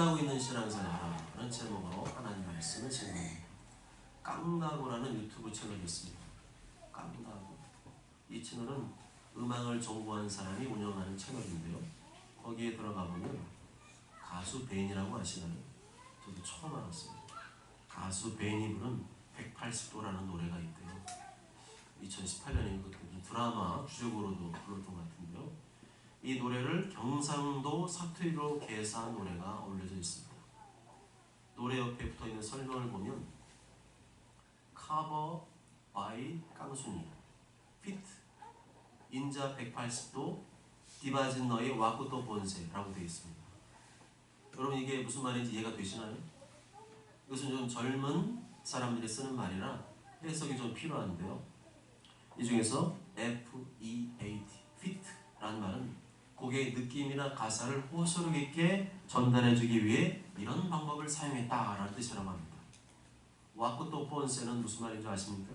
깡다고 있는 신앙생활하라는 제목으로 하나님 말씀을 진행합니다. 깡다고라는 유튜브 채널이 있습니다. 깡다고. 이 채널은 음악을 전공한 사람이 운영하는 채널인데요. 거기에 들어가 보면 가수 베인이라고 아시나요? 저도 처음 알았어요. 가수 베인이 부른 180도라는 노래가 있대요. 2018년에 그 드라마 주제곡으로도 불렀던 것 같은데요. 이 노래를 경상도 사투리로 개사한 노래가 올려져 있습니다. 노래 옆에 붙어 있는 설명을 보면 커버 바이 깡순이 피트 인자 180도 디바진 너의 와꾸또 본세라고 되어 있습니다. 여러분 이게 무슨 말인지 이해가 되시나요? 이것은 좀 젊은 사람들이 쓰는 말이라 해석이 좀 필요한데요. 이 중에서 F-E-A-T, fit라는 말은 곡의 느낌이나 가사를 호소력 있게 전달해주기 위해 이런 방법을 사용했다라는 뜻이라고 합니다. 와꾸또 폰세는 무슨 말인지 아십니까?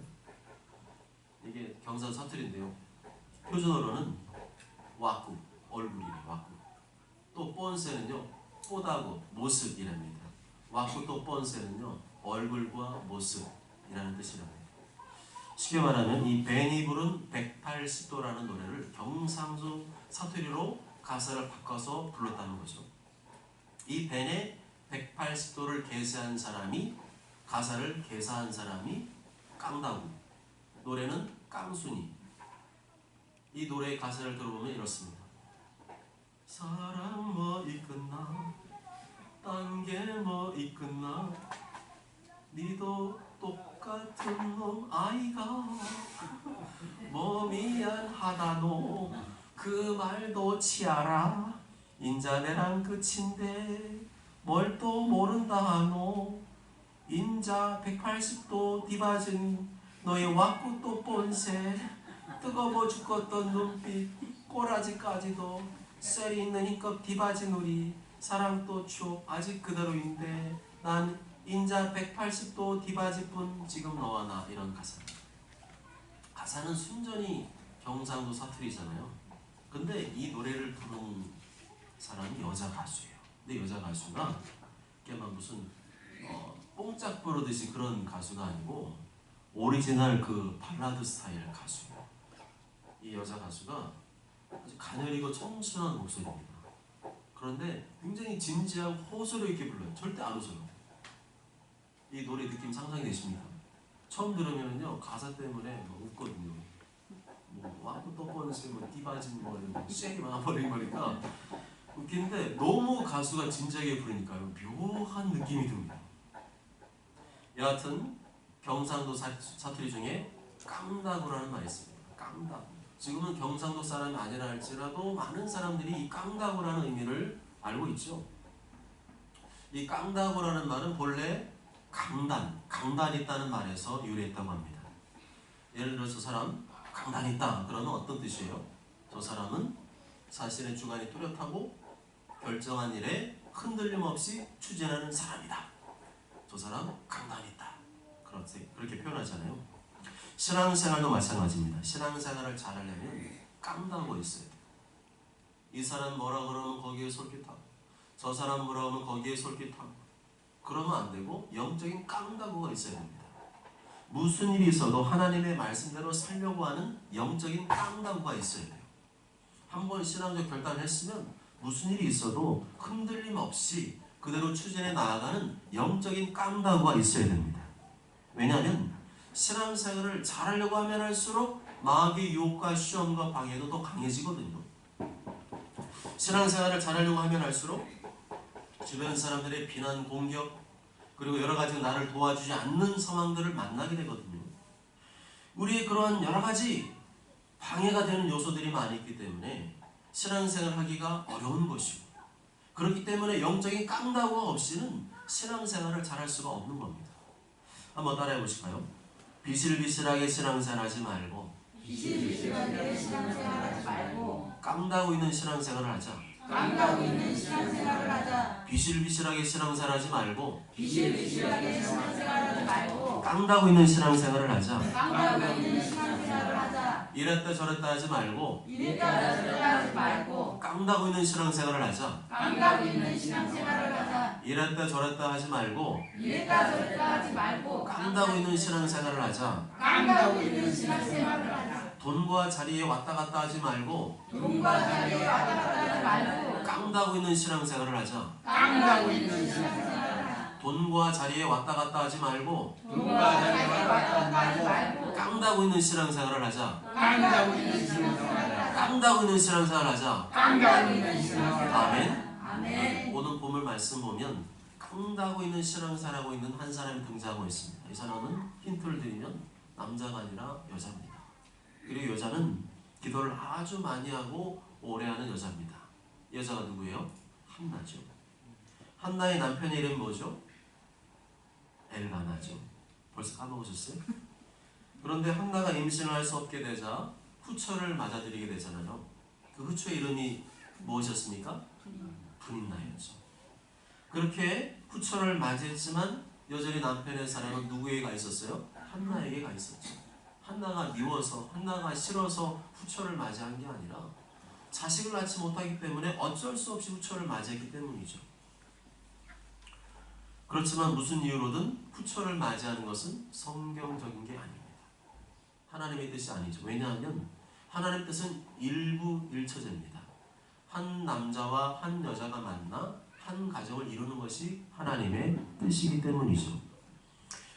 이게 경상 사투리인데요. 표준어로는 와꾸, 얼굴이래 와꾸. 또 폰세는요, 뽀다고, 모습이랍니다. 와꾸또 폰세는요, 얼굴과 모습이라는 뜻이랍니다. 쉽게 말하면 이 베니 부른 180도라는 노래를 경상도 사투리로 가사를 바꿔서 불렀다는 거죠. 이 벤의 180도를 개사한 사람이 가사를 개사한 사람이 깡다구 노래는 깡순이. 이 노래의 가사를 들어보면 이렇습니다. 사랑 뭐 있겠나? 딴게 뭐 있겠나? 니도 똑같은 놈 아이가? 뭐 미안하다노 그 말도 치아라. 인자 내랑 끝인데 뭘 또 모른다노? 인자 180도 뒤바진 너의 왔고 또 본새. 뜨거워 죽었던 눈빛 꼬라지까지도 셀이 있는 힘껏 뒤바진 우리 사랑 또 추억 아직 그대로인데 난 인자 180도 디바지뿐 지금 너와 나 이런 가사. 가사는 순전히 경상도 사투리잖아요 근데 이 노래를 부른 사람이 여자 가수예요. 근데 여자 가수가 이게 막 무슨 어, 뽕짝 부르듯이 그런 가수가 아니고 오리지널 그 발라드 스타일 가수예요. 이 여자 가수가 아주 가녀리고 청순한 목소리입니다. 그런데 굉장히 진지하고 호소력 있게 불러요. 절대 안 웃어요. 이 노래 느낌 상상이 되십니까? 처음 들으면요 가사 때문에 막 웃거든요. 또 뻔스 뭐 디바진 뭐 쉐이 막버리는 거니까 웃기는데 너무 가수가 진지하게 부르니까요 묘한 느낌이 듭니다. 여하튼 경상도 사, 사투리 중에 깡다구라는 말이 있습니다. 깡다구. 지금은 경상도 사람이 아니라 할지라도 많은 사람들이 이 깡다구라는 의미를 알고 있죠. 이 깡다구라는 말은 본래 강단, 강단 있다는 말에서 유래했다고 합니다. 예를 들어서 사람 강단 있다 그러면 어떤 뜻이에요? 저 사람은 자신의 주관이 뚜렷하고 결정한 일에 흔들림 없이 추진하는 사람이다. 저 사람 강단 있다. 그렇게 표현하잖아요. 신앙생활도 마찬가지입니다. 신앙생활을 잘하려면 깡다고 있어요. 이 사람 뭐라 그러면 거기에 솔깃하고 저 사람 뭐라 하면 거기에 솔깃하고 그러면 안 되고 영적인 깡다구가 있어야 됩니다. 무슨 일이 있어도 하나님의 말씀대로 살려고 하는 영적인 깡다구가 있어야 돼요. 한번 신앙적 결단을 했으면 무슨 일이 있어도 흔들림 없이 그대로 추진해 나아가는 영적인 깡다구가 있어야 됩니다. 왜냐하면 신앙생활을 잘하려고 하면 할수록 마귀의 유혹과 시험과 방해도 더 강해지거든요. 신앙생활을 잘하려고 하면 할수록 주변 사람들의 비난, 공격 그리고 여러 가지 나를 도와주지 않는 상황들을 만나게 되거든요. 우리의 그러한 여러 가지 방해가 되는 요소들이 많이 있기 때문에 신앙생활 하기가 어려운 것이고 그렇기 때문에 영적인 깡다구가 없이는 신앙생활을 잘할 수가 없는 겁니다. 한번 따라해 보실까요? 비실비실하게 신앙생활 하지 말고 비실비실하게 신앙생활하지 말고 깡다구 있는 신앙생활을 하자. 깡다구 있는 신앙생활을 하자. 비실비실하게 신앙생활 하지 말고 비실비실하게 신앙생활하지 말고 깡다구 있는 신앙생활을 하자. 깡다구 있는 신앙생활을 하자. 이랬다 저랬다 하지 말고 이랬다 저랬다 하지 말고 깡다구 있는 신앙생활을 하자. 깡다구 있는 신앙생활을 하자. 이랬다 저랬다 하지 말고 이랬다 저랬다 하지 말고 깡다고 있는 신앙생활을 하자. 깡다고 있는 신앙생활을 하자. 돈과 자리에 왔다 갔다 하지 말고 돈과 자리에 왔다 갔다 하지 말고 깡다고 있는 신앙생활을 하자. 깡다고 있는 신앙생활을 하자. 돈과 자리에 왔다 갔다 하지 말고 돈과 자리에 왔다 갔다 하지 말고 깡다고 있는 신앙생활을 하자. 깡다고 있는 신앙생활을 하자. 깡다고 있는 신앙생활을 하자. 깡다고 있는 신앙생활을 하자. 아멘. 아멘. 오늘 본문 말씀 보면 깡다고 있는 신앙생활하고 있는 한 사람이 등장하고 있습니다. 이 사람은 힌트를 드리면 남자가 아니라 여자입니다. 그리고 여자는 기도를 아주 많이 하고 오래 하는 여자입니다. 여자가 누구예요? 한나죠. 한나의 남편의 이름 뭐죠? 엘가나죠. 벌써 까먹으셨어요? 그런데 한나가 임신을 할 수 없게 되자 후처를 맞아들이게 되잖아요. 그 후처의 이름이 무엇이었습니까? 분인나였죠. 그렇게 후처를 맞이했지만 여전히 남편의 사랑은 누구에게 가 있었어요? 한나에게 가 있었죠. 한나가 미워서 한나가 싫어서 후처를 맞이한 게 아니라 자식을 낳지 못하기 때문에 어쩔 수 없이 후처를 맞이했기 때문이죠. 그렇지만 무슨 이유로든 후처를 맞이하는 것은 성경적인 게 아닙니다. 하나님의 뜻이 아니죠. 왜냐하면 하나님의 뜻은 일부일처제입니다. 한 남자와 한 여자가 만나 한 가정을 이루는 것이 하나님의 뜻이기 때문이죠.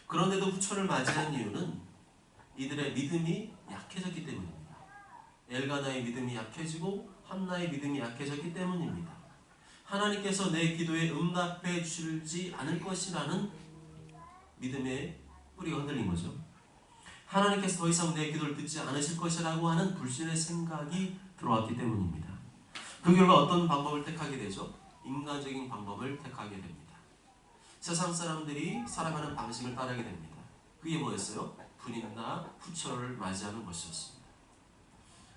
그런데도 후처를 맞이한 이유는 이들의 믿음이 약해졌기 때문입니다. 엘가나의 믿음이 약해지고 한나의 믿음이 약해졌기 때문입니다. 하나님께서 내 기도에 응답해 주지 않을 것이라는 믿음의 뿌리가 흔들린 거죠. 하나님께서 더 이상 내 기도를 듣지 않으실 것이라고 하는 불신의 생각이 들어왔기 때문입니다. 그 결과 어떤 방법을 택하게 되죠? 인간적인 방법을 택하게 됩니다. 세상 사람들이 살아가는 방식을 따르게 됩니다. 그게 뭐였어요? 분인나 후처를 맞이하는 것이었습니다.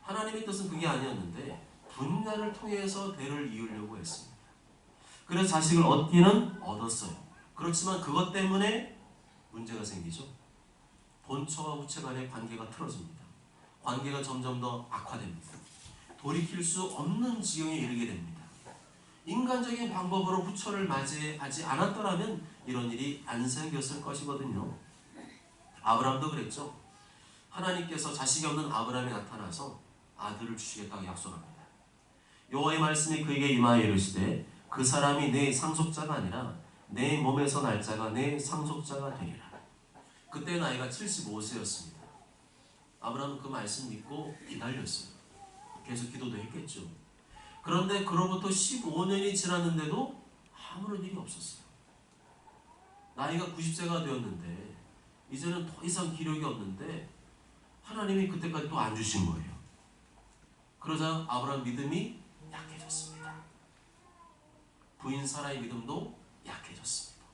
하나님의 뜻은 그게 아니었는데 분간을 통해서 대를 이으려고 했습니다. 그래서 자식을 얻기는 얻었어요. 그렇지만 그것 때문에 문제가 생기죠. 본처와 후처 간의 관계가 틀어집니다. 관계가 점점 더 악화됩니다. 돌이킬 수 없는 지경에 이르게 됩니다. 인간적인 방법으로 후처를 맞이하지 않았더라면 이런 일이 안 생겼을 것이거든요. 아브라함도 그랬죠. 하나님께서 자식이 없는 아브라함이 나타나서 아들을 주시겠다고 약속합니다. 여호와의 말씀이 그에게 임하여 이르시되 그 사람이 내 상속자가 아니라 내 몸에서 날 자가 내 상속자가 되리라. 그때 나이가 75세였습니다. 아브라함은 그 말씀 믿고 기다렸어요. 계속 기도도 했겠죠. 그런데 그로부터 15년이 지났는데도 아무런 일이 없었어요. 나이가 90세가 되었는데 이제는 더 이상 기력이 없는데 하나님이 그때까지 또 안 주신 거예요. 그러자 아브라함 믿음이 약해졌습니다. 부인 사라의 믿음도 약해졌습니다.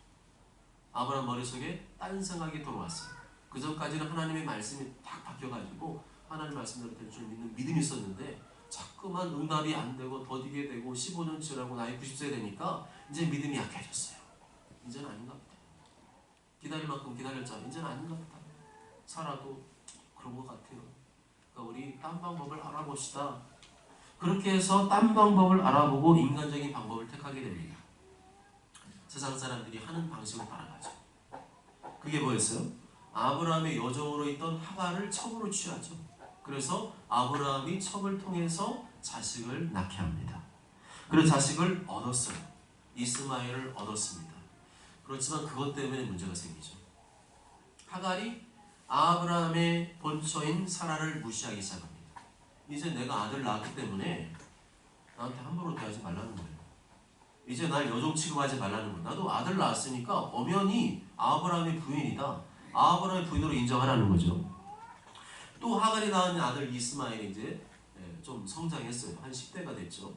아브라함 머릿속에 딴 생각이 들어왔어요. 그 전까지는 하나님의 말씀이 딱 바뀌어가지고 하나님 말씀대로 될 줄 믿는 믿음이 있었는데 자꾸만 응답이 안 되고 더디게 되고 15년 지나고 나이 90세 되니까 이제 믿음이 약해졌어요. 이제는 아닌가. 기다릴 만큼 기다렸잖아. 이제는 아닌가 보다. 살아도 그런 것 같아요. 그러니까 우리 딴 방법을 알아봅시다. 그렇게 해서 딴 방법을 알아보고 인간적인 방법을 택하게 됩니다. 세상 사람들이 하는 방식을 따라가죠. 그게 뭐였어요? 아브라함의 여종으로 있던 하가를 첩으로 취하죠. 그래서 아브라함이 첩을 통해서 자식을 낳게 합니다. 그래서 자식을 얻었어요. 이스마엘을 얻었습니다. 그렇지만 그것 때문에 문제가 생기죠. 하갈이 아브라함의 본처인 사라를 무시하기 시작합니다. 이제 내가 아들 낳았기 때문에 나한테 함부로 대하지 말라는 거예요. 이제 날 여종 취급하지 말라는 거예요. 나도 아들 낳았으니까 엄연히 아브라함의 부인이다. 아브라함의 부인으로 인정하라는 거죠. 또 하갈이 낳은 아들 이스마엘이 이제 예, 좀 성장했어요. 한 10대가 됐죠.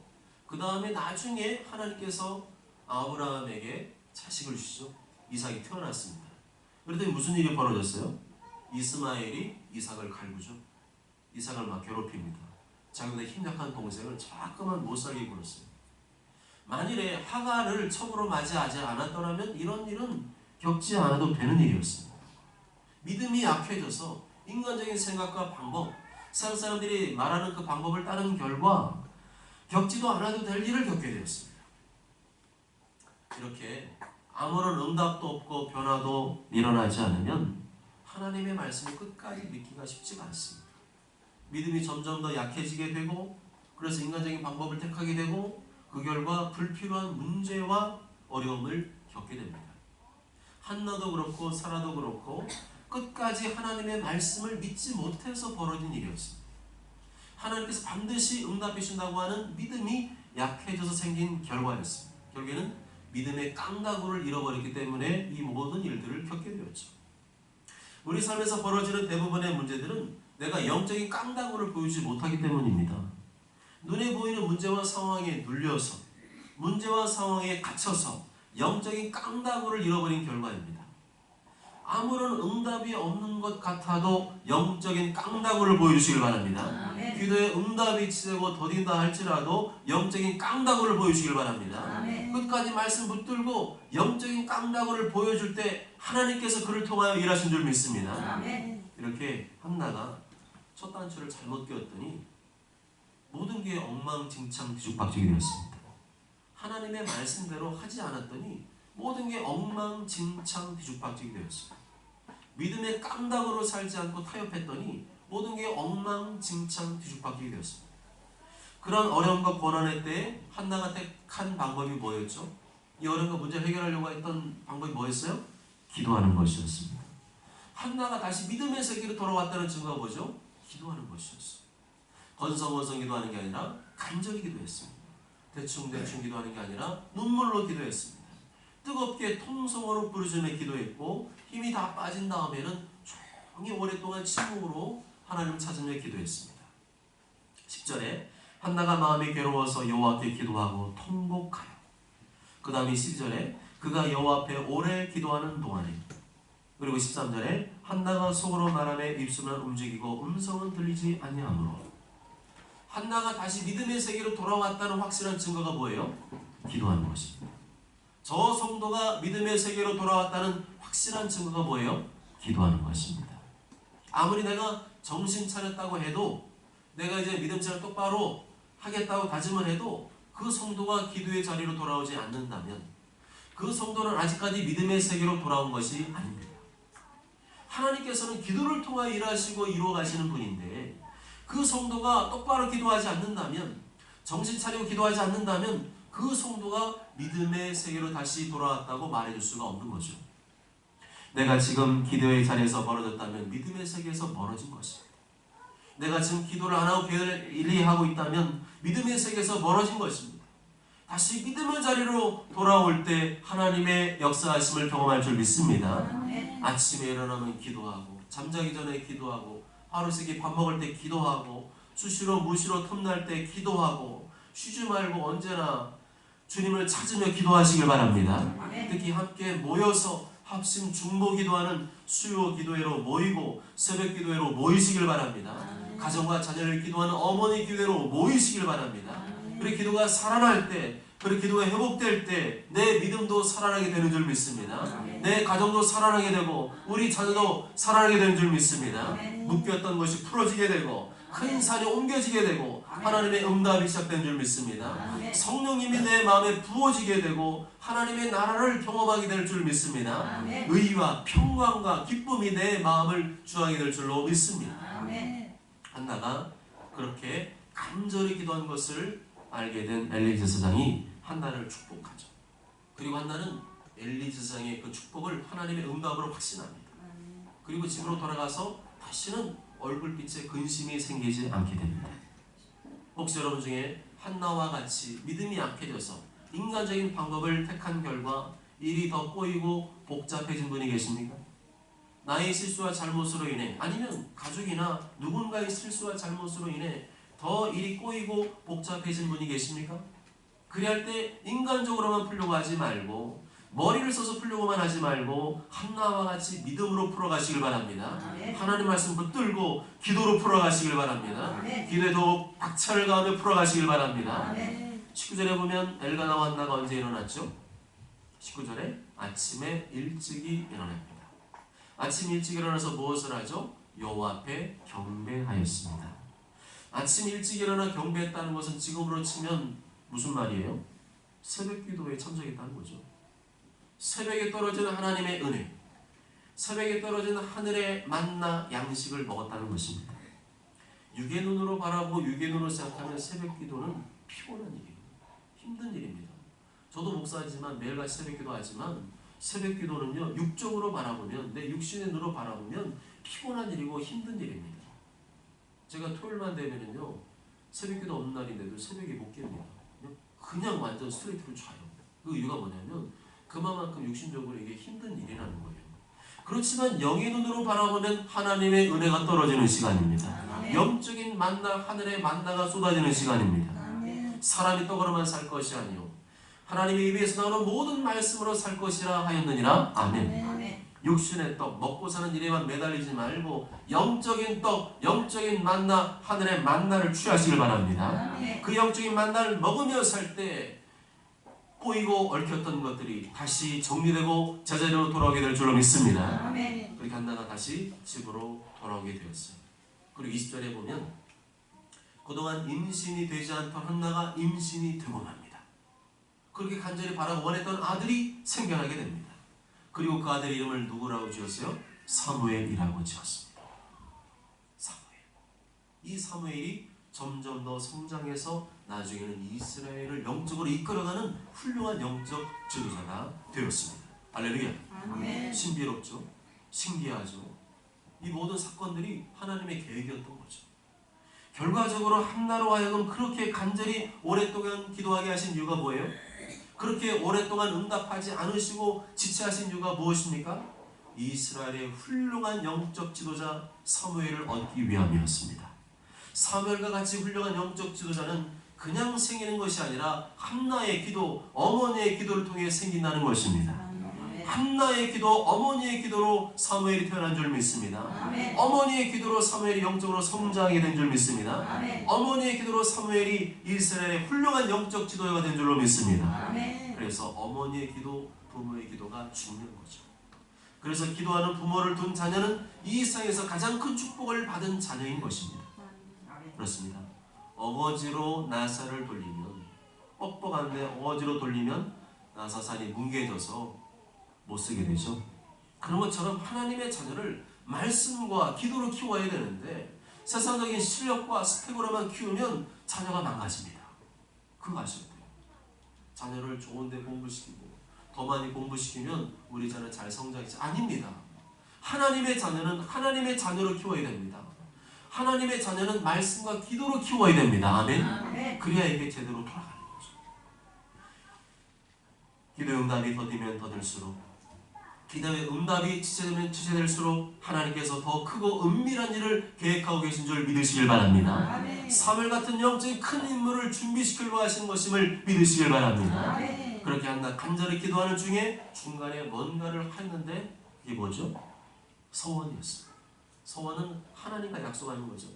그 다음에 나중에 하나님께서 아브라함에게 자식을 주시죠. 이삭이 태어났습니다. 그랬더니 무슨 일이 벌어졌어요? 이스마엘이 이삭을 갈구죠. 이삭을 막 괴롭힙니다. 자기보다 힘약한 동생을 자꾸만 못 살게 굴었어요. 만일에 하갈을 첩으로 맞이하지 않았더라면 이런 일은 겪지 않아도 되는 일이었습니다. 믿음이 약해져서 인간적인 생각과 방법, 세상 사람들이 말하는 그 방법을 따르는 결과 겪지도 않아도 될 일을 겪게 되었습니다. 이렇게 아무런 응답도 없고 변화도 일어나지 않으면 하나님의 말씀을 끝까지 믿기가 쉽지가 않습니다. 믿음이 점점 더 약해지게 되고 그래서 인간적인 방법을 택하게 되고 그 결과 불필요한 문제와 어려움을 겪게 됩니다. 한나도 그렇고 사라도 그렇고 끝까지 하나님의 말씀을 믿지 못해서 벌어진 일이었습니다. 하나님께서 반드시 응답해 주신다고 하는 믿음이 약해져서 생긴 결과였습니다. 결국에는 믿음의 깡다구를 잃어버렸기 때문에 이 모든 일들을 겪게 되었죠. 우리 삶에서 벌어지는 대부분의 문제들은 내가 영적인 깡다구를 보이지 못하기 때문입니다. 눈에 보이는 문제와 상황에 눌려서 문제와 상황에 갇혀서 영적인 깡다구를 잃어버린 결과입니다. 아무런 응답이 없는 것 같아도 영적인 깡다구를 보여주시길 바랍니다. 아멘. 기도에 응답이 치되고 더딘다 할지라도 영적인 깡다구를 보여주시길 바랍니다. 아멘. 끝까지 말씀 붙들고 영적인 깡다구를 보여줄 때 하나님께서 그를 통하여 일하신 줄 믿습니다. 아멘. 이렇게 한나가 첫 단추를 잘못 끼웠더니 모든 게 엉망진창 뒤죽박죽이 되었습니다. 하나님의 말씀대로 하지 않았더니 모든 게 엉망진창 뒤죽박죽이 되었습니다. 믿음의 깜닥으로 살지 않고 타협했더니 모든 게 엉망진창 뒤죽박죽이 되었습니다. 그런 어려움과 고난의 때에 한나가 택한 방법이 뭐였죠? 이 어려움과 문제를 해결하려고 했던 방법이 뭐였어요? 기도하는 것이었습니다. 한나가 다시 믿음의 세계로 돌아왔다는 증거가 뭐죠? 기도하는 것이었어요. 건성건성 기도하는 게 아니라 간절히 기도했습니다. 대충대충 기도하는 게 아니라 눈물로 기도했습니다. 뜨겁게 통성으로 부르짖으며 기도했고 힘이 다 빠진 다음에는 조용히 오랫동안 침묵으로 하나님을 찾으며 기도했습니다. 10절에 한나가 마음이 괴로워서 여호와께 기도하고 통곡하여 그 다음에 12절에 그가 여호와 앞에 오래 기도하는 동안에 그리고 13절에 한나가 속으로 말하며 입술은 움직이고 음성은 들리지 아니하므로 한나가 다시 믿음의 세계로 돌아왔다는 확실한 증거가 뭐예요? 기도하는 것입니다. 저 성도가 믿음의 세계로 돌아왔다는 확실한 증거가 뭐예요? 기도하는 것입니다. 아무리 내가 정신 차렸다고 해도 내가 이제 믿음처럼 똑바로 하겠다고 다짐을 해도 그 성도가 기도의 자리로 돌아오지 않는다면 그 성도는 아직까지 믿음의 세계로 돌아온 것이 아닙니다. 하나님께서는 기도를 통하여 일하시고 이루어 가시는 분인데 그 성도가 똑바로 기도하지 않는다면 정신 차리고 기도하지 않는다면 그 성도가 믿음의 세계로 다시 돌아왔다고 말해줄 수가 없는 거죠. 내가 지금 기도의 자리에서 멀어졌다면 믿음의 세계에서 멀어진 것입니다. 내가 지금 기도를 안 하고 게을리 하고 있다면 믿음의 세계에서 멀어진 것입니다. 다시 믿음의 자리로 돌아올 때 하나님의 역사하심을 경험할 줄 믿습니다. 아침에 일어나면 기도하고 잠자기 전에 기도하고 하루 세끼 밥 먹을 때 기도하고 수시로 무시로 틈날 때 기도하고 쉬지 말고 언제나 주님을 찾으며 기도하시길 바랍니다. 특히 함께 모여서 합심 중보 기도하는 수요 기도회로 모이고 새벽 기도회로 모이시길 바랍니다. 가정과 자녀를 기도하는 어머니 기도회로 모이시길 바랍니다. 우리 기도가 살아날 때, 우리 기도가 회복될 때 내 믿음도 살아나게 되는 줄 믿습니다. 내 가정도 살아나게 되고 우리 자녀도 살아나게 되는 줄 믿습니다. 묶였던 것이 풀어지게 되고 큰 산이 옮겨지게 되고 하나님의 응답이 시작된 줄 믿습니다. 성령님이 내 마음에 부어지게 되고 하나님의 나라를 경험하게 될 줄 믿습니다. 아멘. 의와 평강과 기쁨이 내 마음을 주하게 될 줄로 믿습니다. 아멘. 한나가 그렇게 간절히 기도한 것을 알게 된 엘리 제 사장이 한나를 축복하죠. 그리고 한나는 엘리 제 사장의 그 축복을 하나님의 응답으로 확신합니다. 그리고 집으로 돌아가서 다시는 얼굴빛에 근심이 생기지 않게 됩니다. 혹시 여러분 중에 한나와 같이 믿음이 약해져서 인간적인 방법을 택한 결과 일이 더 꼬이고 복잡해진 분이 계십니까? 나의 실수와 잘못으로 인해 아니면 가족이나 누군가의 실수와 잘못으로 인해 더 일이 꼬이고 복잡해진 분이 계십니까? 그리할 때 인간적으로만 풀려고 하지 말고 머리를 써서 풀려고만 하지 말고 한나와 같이 믿음으로 풀어가시길 바랍니다. 아멘. 하나님 말씀 붙들고 기도로 풀어가시길 바랍니다. 아멘. 기도에도 박차를 가하며 풀어가시길 바랍니다. 아멘. 19절에 보면 엘가나와 한나가 언제 일어났죠? 19절에 아침에 일찍이 일어납니다. 아침 일찍 일어나서 무엇을 하죠? 여호와 앞에 경배하였습니다. 아침 일찍 일어나 경배했다는 것은 지금으로 치면 무슨 말이에요? 새벽 기도에 참석했다는 거죠. 새벽에 떨어지는 하나님의 은혜, 새벽에 떨어지는 하늘의 만나 양식을 먹었다는 것입니다. 육의 눈으로 바라보고 육의 눈으로 생각하면 새벽 기도는 피곤한 일이에요. 힘든 일입니다. 저도 목사지만 매일같이 새벽 기도하지만 새벽 기도는요 육적으로 바라보면 내 육신의 눈으로 바라보면 피곤한 일이고 힘든 일입니다. 제가 토요일만 되면은요 새벽 기도 없는 날인데도 새벽에 못 깹니다. 그냥, 완전 스트레이트로 자요. 그 이유가 뭐냐면 그만큼 육신적으로 이게 힘든 일이라는 거예요. 그렇지만 영의 눈으로 바라보면 하나님의 은혜가 떨어지는 시간입니다. 영적인 만나 하늘의 만나가 쏟아지는 시간입니다. 사람이 떡으로만 살 것이 아니요 하나님의 입에서 나오는 모든 말씀으로 살 것이라 하였느니라 아멘. 육신의 떡 먹고 사는 일에만 매달리지 말고 영적인 떡 영적인 만나 하늘의 만나를 취하시길 바랍니다. 그 영적인 만나를 먹으며 살 때 꼬이고 얽혔던 것들이 다시 정리되고 제자리로 돌아오게 될 줄로 믿습니다. 그렇게 한나가 다시 집으로 돌아오게 되었어요. 그리고 20절에 보면 그동안 임신이 되지 않던 한나가 임신이 되고 맙니다. 그렇게 간절히 바라고 원했던 아들이 생겨나게 됩니다. 그리고 그 아들 이름을 누구라고 지었어요? 사무엘이라고 지었습니다. 사무엘. 이 사무엘이 점점 더 성장해서 나중에는 이스라엘을 영적으로 이끌어가는 훌륭한 영적 지도자가 되었습니다. 할렐루야. 신비롭죠? 신기하죠? 이 모든 사건들이 하나님의 계획이었던 거죠. 결과적으로 한나로 하여금 그렇게 간절히 오랫동안 기도하게 하신 이유가 뭐예요? 그렇게 오랫동안 응답하지 않으시고 지체하신 이유가 무엇입니까? 이스라엘의 훌륭한 영적 지도자 사무엘을 얻기 위함이었습니다. 사무엘과 같이 훌륭한 영적 지도자는 그냥 생기는 것이 아니라 한나의 기도, 어머니의 기도를 통해 생긴다는 것입니다. 한나의 기도, 어머니의 기도로 사무엘이 태어난 줄 믿습니다. 어머니의 기도로 사무엘이 영적으로 성장하게 된 줄 믿습니다. 어머니의 기도로 사무엘이 이스라엘의 훌륭한 영적 지도자가 된 줄로 믿습니다. 그래서 어머니의 기도, 부모의 기도가 중요한 거죠. 그래서 기도하는 부모를 둔 자녀는 이 세상에서 가장 큰 축복을 받은 자녀인 것입니다. 그렇습니다. 어거지로 나사를 돌리면 뻑뻑한데 어거지로 돌리면 나사산이 뭉개져서 못 쓰게 되죠. 그런 것처럼 하나님의 자녀를 말씀과 기도로 키워야 되는데 세상적인 실력과 스펙으로만 키우면 자녀가 망가집니다. 그거 아셔야. 자녀를 좋은 데 공부시키고 더 많이 공부시키면 우리 자녀 잘 성장하지 아닙니다. 하나님의 자녀는 하나님의 자녀로 키워야 됩니다. 하나님의 자녀는 말씀과 기도로 키워야 됩니다. 아멘. 그래야 이게 제대로 돌아가는 거죠. 기도 응답이 더디면 더딜수록 기도의 응답이 지체되면 지체될수록 하나님께서 더 크고 은밀한 일을 계획하고 계신 줄 믿으시길 바랍니다. 사물 같은 영적인 큰 인물을 준비시키려고 하시는 것임을 믿으시길 바랍니다. 그렇게 한다 간절히 기도하는 중에 중간에 뭔가를 했는데 이게 뭐죠? 서원이었어요. 서원은 하나님과 약속하는 거죠.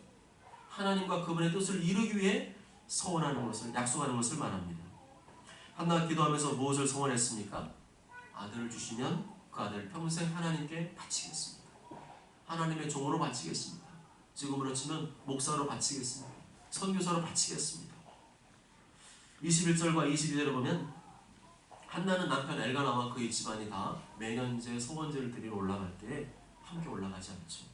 하나님과 그분의 뜻을 이루기 위해 서원하는 것을 약속하는 것을 말합니다. 한나가 기도하면서 무엇을 서원했습니까? 아들을 주시면 그 아들 평생 하나님께 바치겠습니다. 하나님의 종으로 바치겠습니다. 지금으로 치면 목사로 바치겠습니다. 선교사로 바치겠습니다. 21절과 22절을 보면 한나는 남편 엘가나와 그의 집안이 다 매년 이제 소원제를 드리러 올라갈 때 함께 올라가지 않죠.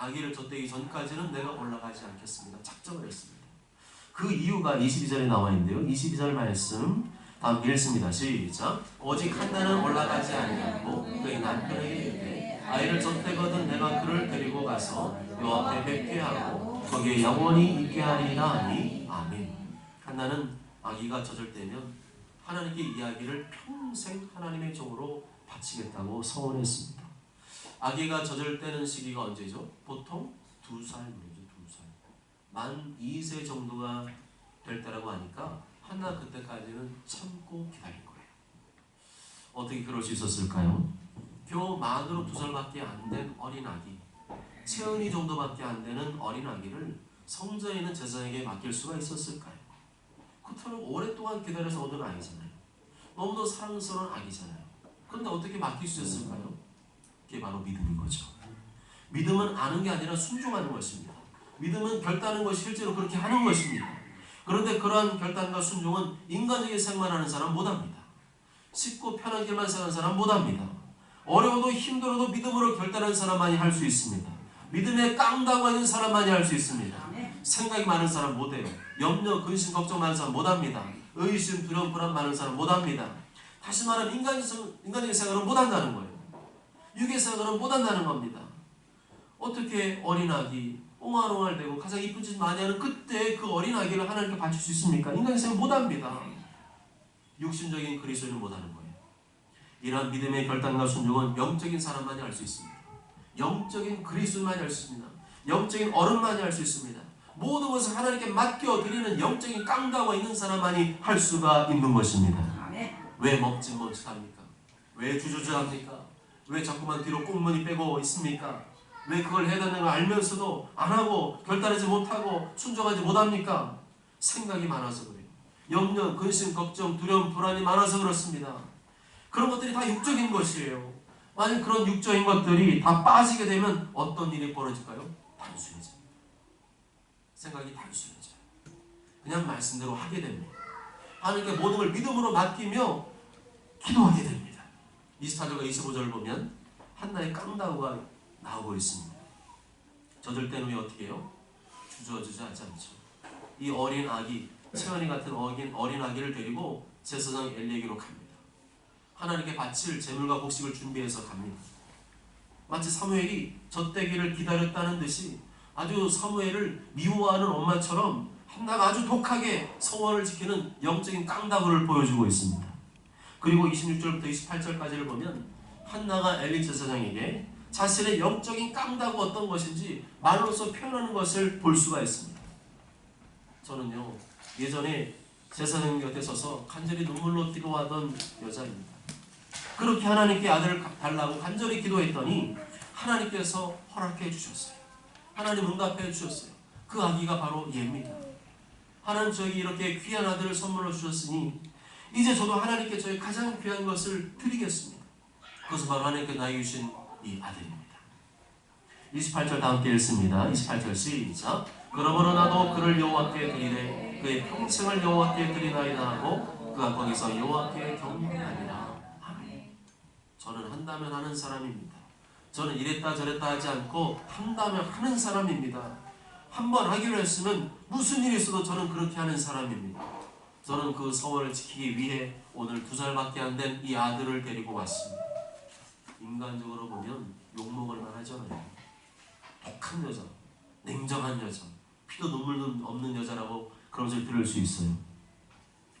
아기를 젖대기 전까지는 내가 올라가지 않겠습니다. 작정을 했습니다. 그 이유가 22절에 나와 있는데요. 22절 말씀 다 읽습니다. 시작. 오직 한나는 올라가지 아니하고 그의 남편에게 이르되 아이를 젖대거든 내가 그를 데리고 가서 요 앞에 뵙게 하고 거기에 영원히 있게 하리라 하니 아멘. 한나는 아기가 젖을 때면 하나님께 이 아기를 평생 하나님의 종으로 바치겠다고 서원했습니다. 아기가 젖을 때는 시기가 언제죠? 보통 두 살 무렵이죠. 두 살. 만 2세 정도가 될 때라고 하니까 하나 그때까지는 참고 기다린 거예요. 어떻게 그럴 수 있었을까요? 겨우 만으로 두 살밖에 안 된 어린 아기, 채은이 정도밖에 안 되는 어린 아기를 있는 제사장에게 맡길 수가 있었을까요? 그토록 오랫동안 기다려서 얻은 아이잖아요. 너무도 사랑스러운 아기잖아요. 그런데 어떻게 맡길 수 있었을까요? 그게 바로 믿음인 거죠. 믿음은 아는 게 아니라 순종하는 것입니다. 믿음은 결단하는 것이 실제로 그렇게 하는 것입니다. 그런데 그러한 결단과 순종은 인간적인 생활하는 사람 못합니다. 쉽고 편한 길만 사는 사람 못합니다. 어려워도 힘들어도 믿음으로 결단하는 사람만이 할 수 있습니다. 믿음에 깡다고 하는 사람만이 할 수 있습니다. 생각이 많은 사람 못해요. 염려, 근심, 걱정 많은 사람 못합니다. 의심, 두려움, 불안 많은 사람 못합니다. 다시 말하면 인간적, 인간적인 생각은 못한다는 거예요. 생각은 못한다는 겁니다. 어떻게 어린아기 옹알옹알대고 가장 이쁜 짓 많이 하는 그때 그 어린아기를 하나님께 바칠 수 있습니까? 생각 못합니다. 육신적인 그리스도는 못하는 거예요. 이러한 믿음의 결단과 순종은 영적인 사람만이 할 수 있습니다. 영적인 그리스도만이 할 수 있습니다. 영적인 어른만이 할 수 있습니다. 모든 것을 하나님께 맡겨 드리는 영적인 깡다와 있는 사람만이 할 수가 있는 것입니다. 왜 먹지 못합니까? 왜 주저주합니까? 왜 자꾸만 뒤로 꽁무니 빼고 있습니까? 왜 그걸 해야 되는 걸 알면서도 안 하고 결단하지 못하고 순종하지 못합니까? 생각이 많아서 그래요. 염려, 근심, 걱정, 두려움, 불안이 많아서 그렇습니다. 그런 것들이 다 육적인 것이에요. 만약 그런 육적인 것들이 다 빠지게 되면 어떤 일이 벌어질까요? 단순해집니다. 생각이 단순해져요. 그냥 말씀대로 하게 됩니다. 하나님께 모든 걸 믿음으로 맡기며 기도하게 됩니다. 24절과 25절을 보면 한나의 깡다우가 나오고 있습니다. 저들 왜 어떻게 해요? 주저주저 하지 않죠. 이 어린 아기, 채연이 같은 어린, 어린 아기를 데리고 제사장 엘리에게로 갑니다. 하나님께 바칠 제물과 곡식을 준비해서 갑니다. 마치 사무엘이 젖대기를 기다렸다는 듯이 아주 사무엘을 미워하는 엄마처럼 한나가 아주 독하게 성원을 지키는 영적인 깡다구를 보여주고 있습니다. 그리고 26절부터 28절까지를 보면 한나가 엘리 제사장에게 자신의 영적인 깡다구 어떤 것인지 말로서 표현하는 것을 볼 수가 있습니다. 저는요 예전에 제사장 곁에 서서 간절히 눈물로 기도하던 여자입니다. 그렇게 하나님께 아들을 달라고 간절히 기도했더니 하나님께서 허락해 주셨어요. 하나님 응답해 주셨어요. 그 아기가 바로 얘입니다. 하나님 저에게 이렇게 귀한 아들을 선물로 주셨으니 이제 저도 하나님께 저의 가장 귀한 것을 드리겠습니다. 그것은 바로 하나님께 나에게 주신 이 아들입니다. 28절 다 함께 읽습니다. 28절 시작. 그러므로 나도 그를 여호와께 드리되 그의 평생을 여호와께 드리나이다 하고 그가 거기서 여호와께 경배하니라. 아멘. 저는 한다면 하는 사람입니다. 저는 이랬다 저랬다 하지 않고 한다면 하는 사람입니다. 한 번 하기로 했으면 무슨 일이 있어도 저는 그렇게 하는 사람입니다. 저는 그 서원을 지키기 위해 오늘 두 살밖에 안 된 이 아들을 데리고 왔습니다. 인간적으로 보면 욕먹을 만하잖아요. 독한 여자, 냉정한 여자, 피도 눈물도 없는 여자라고 그런 소리 들을 수 있어요.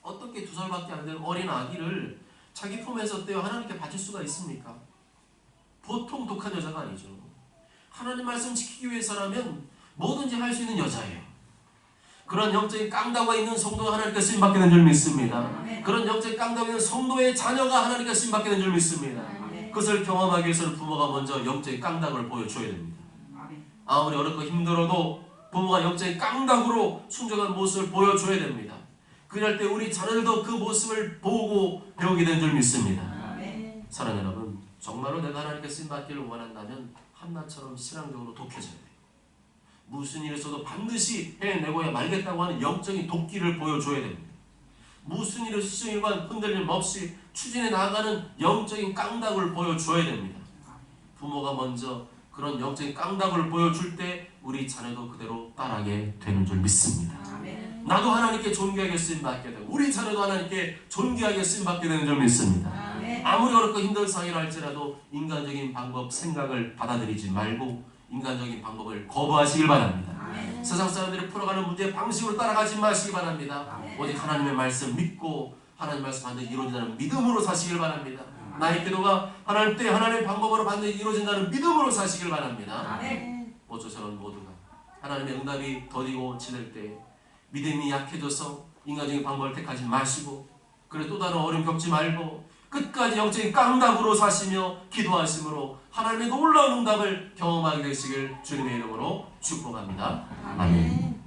어떻게 두 살밖에 안 된 어린 아기를 자기 품에서 떼어 하나님께 바칠 수가 있습니까? 보통 독한 여자가 아니죠. 하나님 말씀 지키기 위해서라면 뭐든지 할 수 있는 여자예요. 그런 영적인 깡다가 있는 성도가 하나님께 쓰임 받게 된 줄 믿습니다. 그런 영적인 깡다가 있는 성도의 자녀가 하나님께 쓰임 받게 된 줄 믿습니다. 그것을 경험하기 위해서는 부모가 먼저 영적인 깡다구를 보여줘야 됩니다. 아무리 어렵고 힘들어도 부모가 영적인 깡다구로 순종한 모습을 보여줘야 됩니다. 그럴 때 우리 자녀들도 그 모습을 보고 배우게 된 줄 믿습니다. 사랑하는 여러분, 정말로 내가 하나님께 쓰임 받기를 원한다면 한나처럼 신앙적으로 독해져야 돼요. 무슨 일을 써도 반드시 해내고야 말겠다고 하는 영적인 도끼를 보여줘야 됩니다. 무슨 일을 수정일관 흔들림 없이 추진해 나가는 영적인 깡다구를 보여줘야 됩니다. 부모가 먼저 그런 영적인 깡다구를 보여줄 때 우리 자녀도 그대로 따라하게 되는 줄 믿습니다. 나도 하나님께 존귀하게 쓰임 받게 되고 우리 자녀도 하나님께 존귀하게 쓰임 받게 되는 줄 믿습니다. 아무리 어렵고 힘든 상황이라 할지라도 인간적인 방법, 생각을 받아들이지 말고 인간적인 방법을 거부하시길 바랍니다. 세상 사람들이 풀어가는 문제 방식으로 따라가지 마시기 바랍니다. 오직 하나님의 말씀 믿고 하나님 말씀 반드시 이루어진다는 믿음으로 사시길 바랍니다. 나의 기도가 하나님 때 하나님의 방법으로 반드시 이루어진다는 믿음으로 사시길 바랍니다. 모쪼저는 모두가 하나님의 응답이 더디고 지낼 때 믿음이 약해져서 인간적인 방법을 택하지 마시고 그래 또 다른 어려움 겪지 말고 끝까지 영적인 깡다구로 사시며 기도하심으로 하나님의 놀라운 응답을 경험하게 되시길 주님의 이름으로 축복합니다. 아멘.